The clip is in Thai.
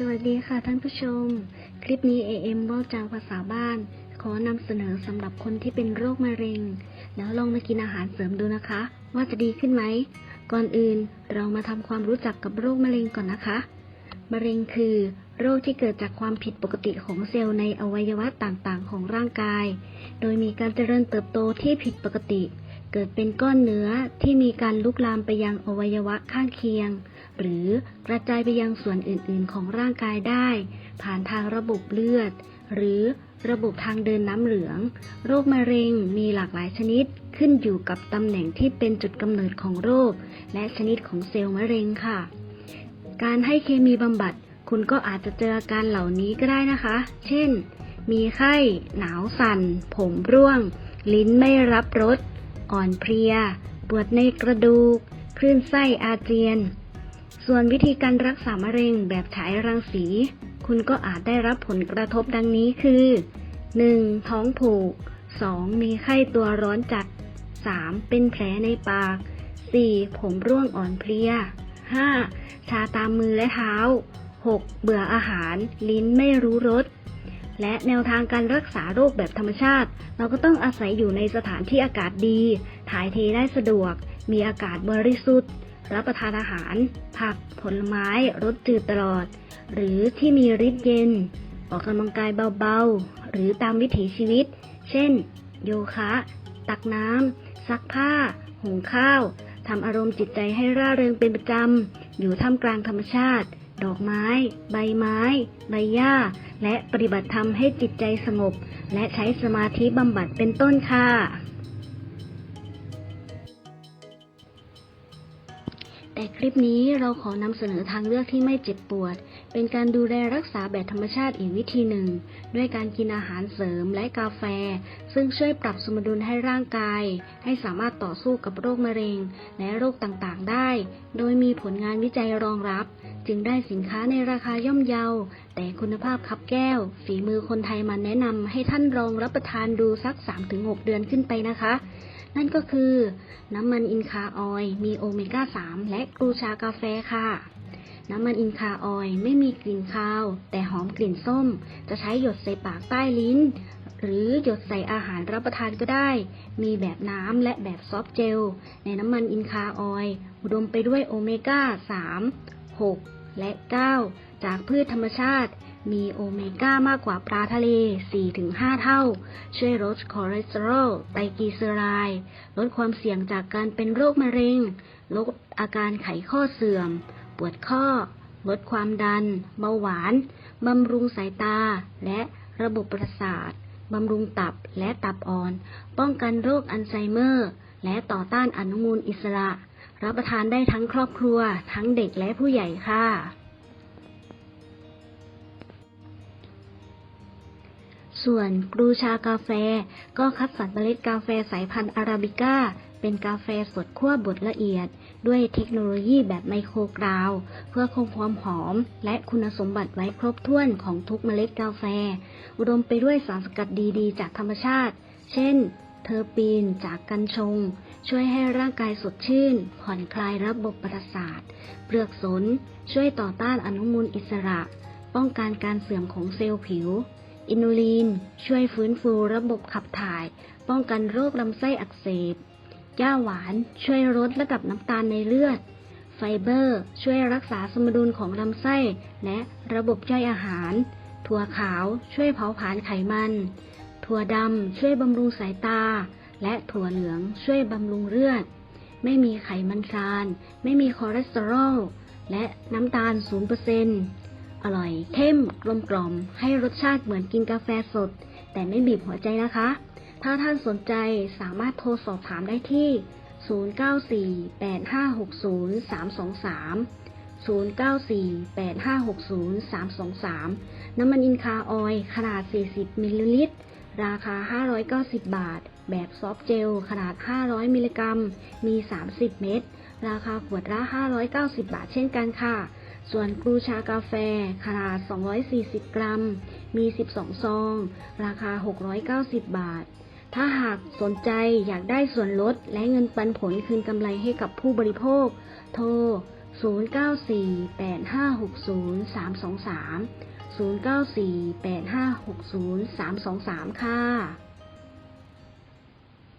สวัสดีค่ะท่านผู้ชม คลิปนี้ AM เว่าจางภาษาบ้าน ขอนำเสนอสำหรับคนที่เป็นโรคมะเร็ง แล้วลองมากินอาหารเสริมดูนะคะ ว่าจะดีขึ้นไหม ก่อนอื่นเรามาทำความรู้จักกับโรคมะเร็งก่อนนะคะ มะเร็งคือ โรคที่เกิดจากความผิดปกติของเซลล์ในอวัยวะต่างๆ ของร่างกาย โดยมีการเจริญเติบโตที่ผิดปกติ เกิดเป็นก้อนเนื้อที่มีการลุกลามไปยังอวัยวะข้างเคียง หรือกระจายไปยังส่วนอื่นๆ ของร่างกายได้ ผ่านทางระบบเลือด หรือระบบทางเดินน้ำเหลือง โรคมะเร็งมีหลากหลายชนิด ขึ้นอยู่กับตำแหน่งที่เป็นจุดกำเนิดของโรค และชนิดของเซลล์มะเร็งค่ะ การให้เคมีบำบัด คุณก็อาจจะเจออาการเหล่านี้ก็ได้นะคะ เช่น มีไข้ หนาวสั่น ผมร่วง ลิ้นไม่รับรส อ่อนเพลีย ปวดในกระดูก คลื่นไส้อาเจียน ส่วนวิธีการรักษามะเร็งแบบฉายรังสี คุณก็อาจได้รับผลกระทบดังนี้คือ 1. ท้องผูก 2. มีไข้ตัวร้อนจัด 3. เป็นแผลในปาก 4. ผมร่วงอ่อนเพลีย 5. ชาตามมือและเท้า 6. เบื่ออาหาร ลิ้นไม่รู้รส และแนวทางการรักษาโรคแบบธรรมชาติ เราก็ต้องอาศัยอยู่ในสถานที่อากาศดี ถ่ายเทได้สะดวก มีอากาศบริสุทธิ์ รับประทานอาหาร ผักผลไม้รสจืดตลอด หรือที่มีฤทธิ์เย็น ออกกำลังกายเบาๆ หรือตามวิถีชีวิต เช่น โยคะ ตักน้ำซักผ้า หุงข้าวทำอารมณ์จิตใจให้ร่าเริงเป็นประจำ อยู่ท่ามกลางธรรมชาติ ดอกไม้ ใบไม้ ใบหญ้า และปฏิบัติธรรมให้จิตใจสงบ และใช้สมาธิบำบัดเป็นต้นค่ะ แต่คลิปนี้เราขอนำเสนอทางเลือกที่ไม่เจ็บปวด เป็นการดูแลรักษาแบบธรรมชาติอีกวิธีหนึ่ง ด้วยการกินอาหารเสริมและกาแฟ ซึ่งช่วยปรับสมดุลให้ร่างกาย ให้สามารถต่อสู้กับโรคมะเร็ง และโรคต่างๆ ได้ โดยมีผลงานวิจัยรองรับ จึงได้สินค้าในราคาย่อมเยา แต่คุณภาพคับแก้ว ฝีมือคนไทยมาแนะนำให้ท่านลองรับประทานดูสัก 3-6 เดือนขึ้นไปนะคะ นั่นก็คือน้ำมันอินคาออยล์มีโอเมก้า 3 และกลูชากาแฟค่ะ น้ำมันอินคาออยล์ไม่มีกลิ่นคาว แต่หอมกลิ่นส้ม จะใช้หยดใส่ปากใต้ลิ้น หรือหยดใส่อาหารรับประทานก็ได้ มีแบบน้ำและแบบซอฟเจล ในน้ำมันอินคาออยล์อุดมไปด้วยโอเมก้า 3 6 และ 9 จากพืชธรรมชาติ มีโอเมก้ามากกว่าปลาทะเล 4-5 เท่า ช่วยลดคอเลสเตอรอลไตรกลีเซอไรด์ลดความเสี่ยงจากการเป็นโรคมะเร็ง ลดอาการไขข้อเสื่อม ปวดข้อ ลดความดัน เบาหวาน บำรุงสายตา และระบบประสาท บำรุงตับและตับอ่อน ป้องกันโรคอัลไซเมอร์ และต่อต้านอนุมูลอิสระ รับประทานได้ทั้งครอบครัว ทั้งเด็กและผู้ใหญ่ค่ะ ส่วนกรูชากาแฟ ก็คัดสรรเมล็ดกาแฟสายพันธุ์อาราบิก้า เป็นกาแฟสดคั่วบดละเอียด ด้วยเทคโนโลยีแบบไมโครกราว เพื่อคงความหอม และคุณสมบัติไว้ครบถ้วนของทุกเมล็ดกาแฟ อุดมไปด้วยสารสกัดดีๆ จากธรรมชาติ เช่น เทอร์ปีนจากกัญชง ช่วยให้ร่างกายสดชื่น ผ่อนคลายระบบประสาท เปลือกสน ช่วยต่อต้านอนุมูลอิสระ ป้องกันการเสื่อมของเซลล์ผิว อินูลีนช่วยฟื้นฟูระบบขับถ่าย ป้องกันโรคลำไส้อักเสบย่าหวาน ช่วยลดระดับน้ำตาลในเลือด ไฟเบอร์ ช่วยรักษาสมดุลของลำไส้ และระบบย่อยอาหาร ถั่วขาว ช่วยเผาผลาญไขมัน ถั่วดำช่วยบำรุงสายตา และถั่วเหลืองช่วยบำรุงเลือด ไม่มีไขมันทราน ไม่มีคอเลสเตอรอล และน้ำตาล 0%อร่อยเข้มกลมกล่อม ให้รสชาติเหมือนกินกาแฟสด แต่ไม่บีบหัวใจนะคะ ถ้าท่านสนใจสามารถโทรสอบถามได้ที่ 0948560323น้ำมันอินคาออยล์ขนาด 40 มิลลิลิตร ราคา 590 บาท แบบซอฟต์เจล ขนาด 500 มิลลิกรัม มี 30 เม็ด ราคาขวดละ 590 บาทเช่นกันค่ะ ส่วนกรูชากาแฟ ขนาด 240 กรัม มี 12 ซอง ราคา 690 บาท ถ้าหากสนใจอยากได้ส่วนลดและเงินปันผลคืนกำไรให้กับผู้บริโภค โทร 0948560323 0948560323 ค่ะ